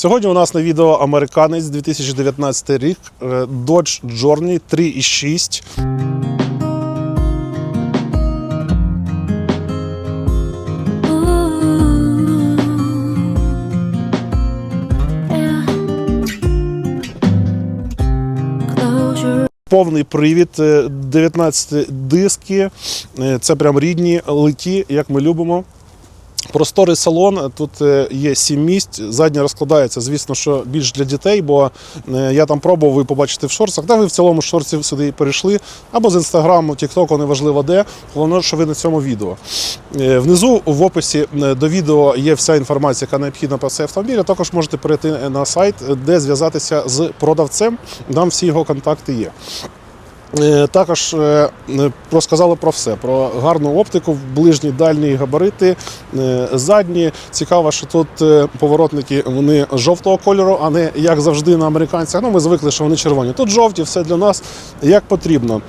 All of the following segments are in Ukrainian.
Сьогодні у нас на відео американець 2019 рік е, Dodge Journey 3.6. Close Повний привід, е, 19 диски. Е, Це прям рідні литі, як ми любимо. Просторий салон, тут е, є сім місць. Задня розкладається, звісно, що більш для дітей, бо е, я там пробував, ви побачите в шорцах. Та ви в цілому шорці сюди перейшли. Або з інстаграму, тіктоку, неважливо де. Головне, що ви на цьому відео. Е, Внизу в описі до відео є вся інформація, яка необхідна про цей автомобіль. А Також можете перейти на сайт, де зв'язатися з продавцем. Там всі його контакти є. Е, Також е, е, розказали про все: про гарну оптику, ближні, дальні габарити, задні. Цікаво, що тут поворотники вони жовтого кольору, а не як завжди на американцях. Ну, ми звикли, що вони червоні. Тут жовті, все для нас як потрібно.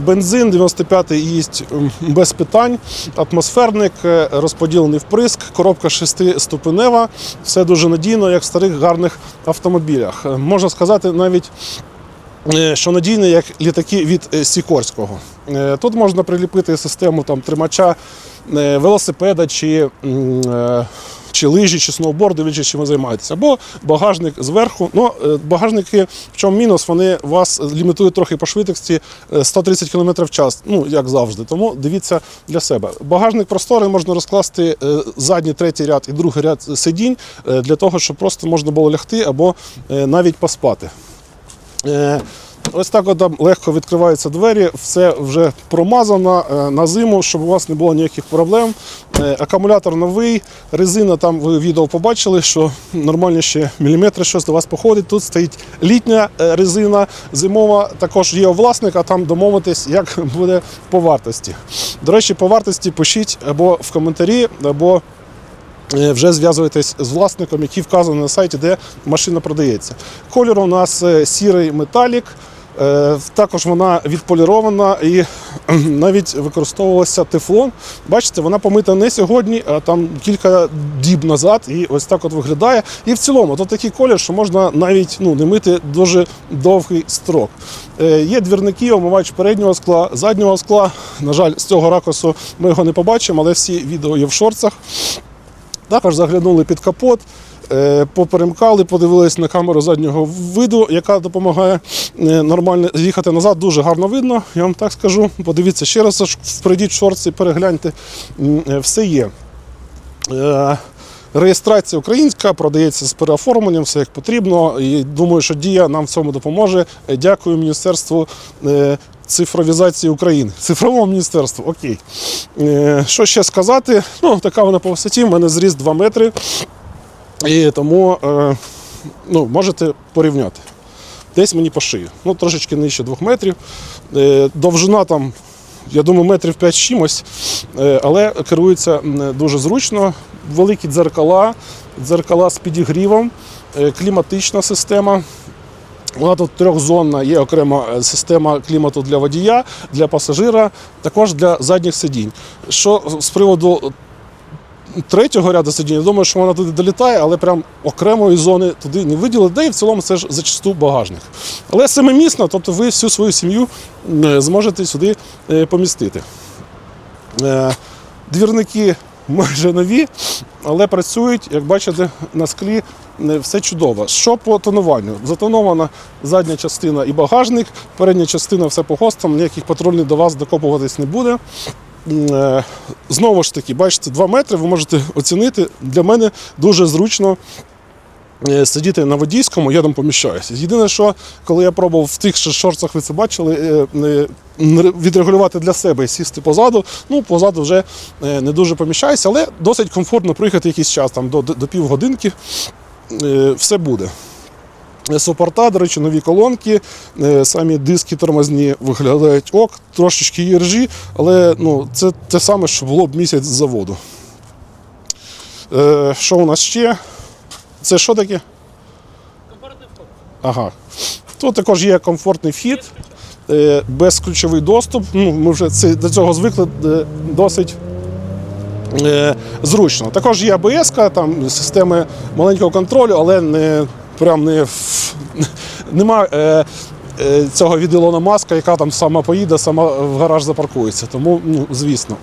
Бензин 95-й їсть без питань. Атмосферник розподілений вприск, коробка шестиступенева. Все дуже надійно, як в старих гарних автомобілях. Можна сказати, навіть що надійний, як літаки від е, Сікорського. Е, Тут можна приліпити систему там, тримача е, велосипеда чи, е, чи лижі, чи сноуборд, дивлячись, чим ви займаєтесь. Або багажник зверху. Ну, е, багажники, в чому мінус, вони вас лімітують трохи по швидкості е, 130 км в час, ну, як завжди. Тому дивіться для себе. Багажник просторий, можна розкласти е, задній, третій ряд і другий ряд сидінь е, для того, щоб просто можна було лягти або е, навіть поспати. Е, Ось так от легко відкриваються двері, все вже промазано е, на зиму, щоб у вас не було ніяких проблем. Е, Акумулятор новий, резина там ви відео побачили, що нормально ще міліметри щось до вас походить. Тут стоїть літня резина, зимова також є у власника, там домовитись, як буде по вартості. До речі, по вартості пишіть або в коментарі, або вже зв'язуєтесь з власником, який вказаний на сайті, де машина продається. Колір у нас е, сірий металік. е, Також вона відполірована і навіть використовувався тефлон. Бачите, вона помита не сьогодні, а там кілька діб назад. І ось так от виглядає. І в цілому тут такий колір, що можна навіть ну, не мити дуже довгий строк. Е, Є двірники, омивач переднього скла, заднього скла. На жаль, з цього ракурсу ми його не побачимо, але всі відео є в шорцах. Також заглянули під капот, е, поперемкали, подивилися на камеру заднього виду, яка допомагає е, нормально їхати назад. Дуже гарно видно, я вам так скажу. Подивіться ще раз, аж прийдіть в шорці, перегляньте, е, все є. Реєстрація українська, продається з переоформленням, все як потрібно. І думаю, що Дія нам в цьому допоможе. Е, Дякую Міністерству е, цифровізації України. Цифровому міністерству, окей. Е, Що ще сказати? Ну, така вона по висоті, в мене зріст 2 метри. І тому ну, можете порівняти. Десь мені по шию. Ну, трошечки нижче 2 метрів. Довжина там, я думаю, метрів 5 чимось, але керується дуже зручно. Великі дзеркала, дзеркала з підігрівом, е, кліматична система. Вона тут трьохзонна, є окрема е, система клімату для водія, для пасажира, також для задніх сидінь. Що з приводу третього ряду сидінь, я думаю, що вона туди долітає, але прям окремої зони туди не виділили, де і в цілому це ж зачасту багажник. Але семимісно, тобто ви всю свою сім'ю е, зможете сюди помістити. Двірники майже нові, але працюють, як бачите, на склі е, все чудово. Що по тонуванню? Затонована задня частина і багажник, передня частина все по гостам, ніяких патрульних до вас докопуватись не буде. Е, Знову ж таки, бачите, 2 метри, ви можете оцінити. Для мене дуже зручно сидіти на водійському, я там поміщаюся. Єдине, що коли я пробував в тих шорцах, ви це бачили, е, е, відрегулювати для себе і сісти позаду, ну позаду вже е, не дуже поміщаюся, але досить комфортно проїхати якийсь час, там до, до півгодинки, е, все буде. Е, Супорта, до речі, нові колонки, е, самі диски тормозні виглядають ок, трошечки є але ну, це те саме, що було б місяць з заводу. Е, Що у нас ще? Це що таке? Комфортний вход. Ага. Тут також є комфортний вхід, е, безключовий доступ. Ну, ми вже до цього звикли е, досить. е, зручно. Також є АБС, там системи маленького контролю, але не прям не нема цього від Ілона Маска, яка там сама поїде, сама в гараж запаркується. Тому, ну, звісно.